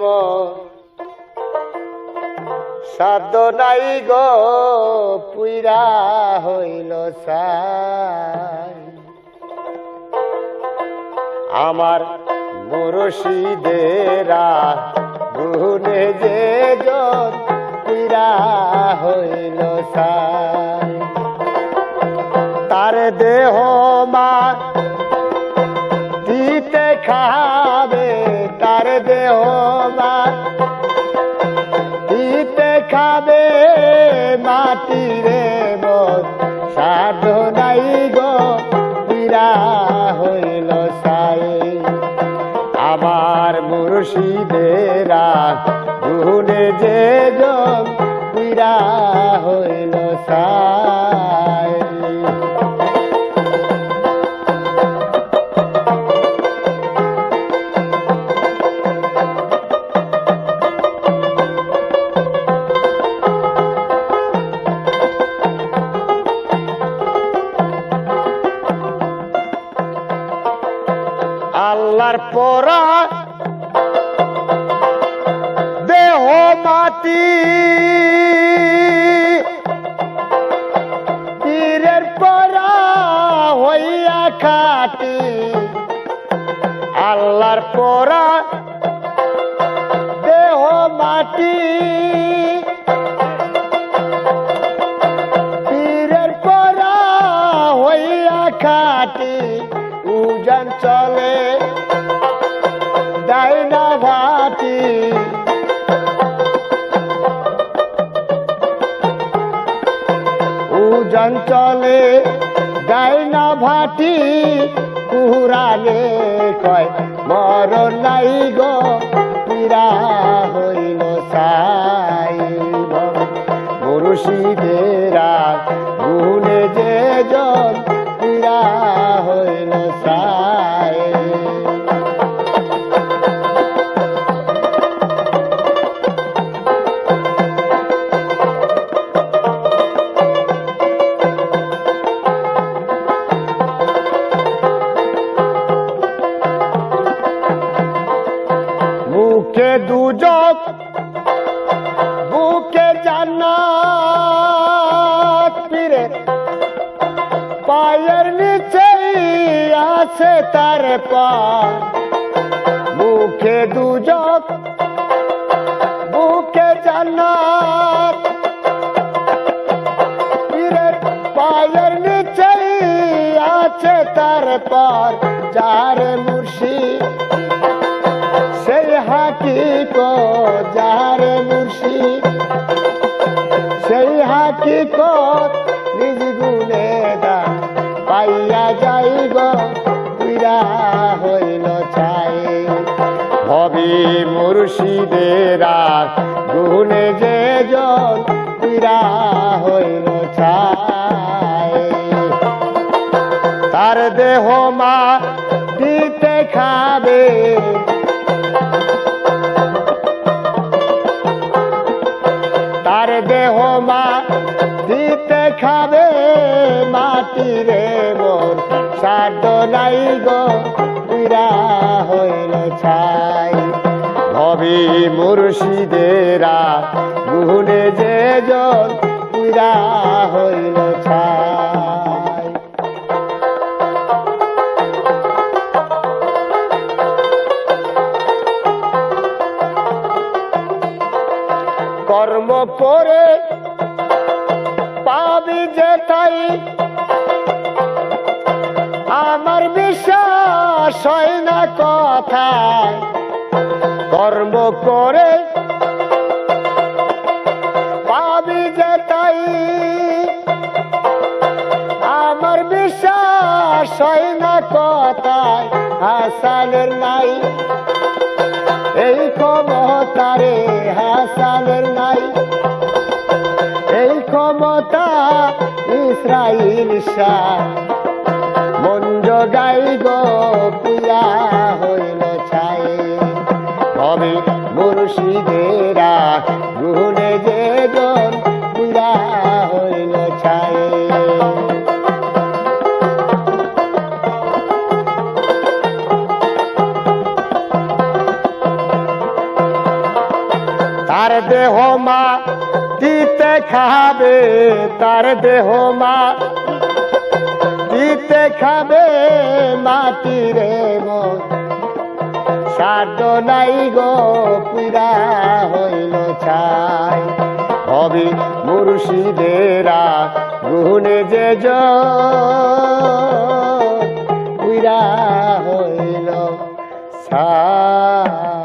মন সাধ্য নাই গো, পুইরা হইল সাই। আমার মুরশিদেরা গুনে যে জন পুইরা হইল সাই। তার দেহ মা দিতে খাবে মাটি রে সাধনাই গো, পীড়া হইল সাই। আমার মুর্শিদেরা গুনে যে জন পীড়া হইল সাই। আল্লাহর পরা দেহ মাটি। পীরের পরা হইয়া খাটি। আল্লাহর পরা ভাটি উজান চলে ডাইনা ভাটি কুহুরানে কয় মর নাই গো পীড়া হইল সাই মুরুষিদেরা আছে তার মুখে দুজক বুকে জান্নাত। পায়ের নিচে আছে তার পর। যার মুর্শিদ, সেই হাকিক যার মুর্শিদ, সেই হাকিক নিজ গুণে দা পাইয়া যাইব। পীড়া হইল ছাই ভবি মুর্শিদেরা গুণে যে জন পীড়া হইল ছাই তার দেহ মা দিতে খাবে। তার দেহ মা দিতে খাবে। মাটি রে মোর সাদ নাই গো, পীড়া হইল ছাই। ভবি মুর্শিদেরা গুনে যে জন, পীড়া হইল ছাই। কর্ম করে বিশ্বাস হয় না কথা। কর্ম করে পাবি যে তাই। আমার বিশ্বাস হয় না কথায় হাসানের নাই। এই ক্ষমতারে হাসানের নাই। এই ক্ষমতা তার দেহ মা, দিতে খাবে তার দেহ মা। দিতে খাবে মাটি রে মন। সাধ্য নাই গো পুরা হইল ছাই। হবি মুর্শিদেরা গুনে যে পুরা হইল ছাই।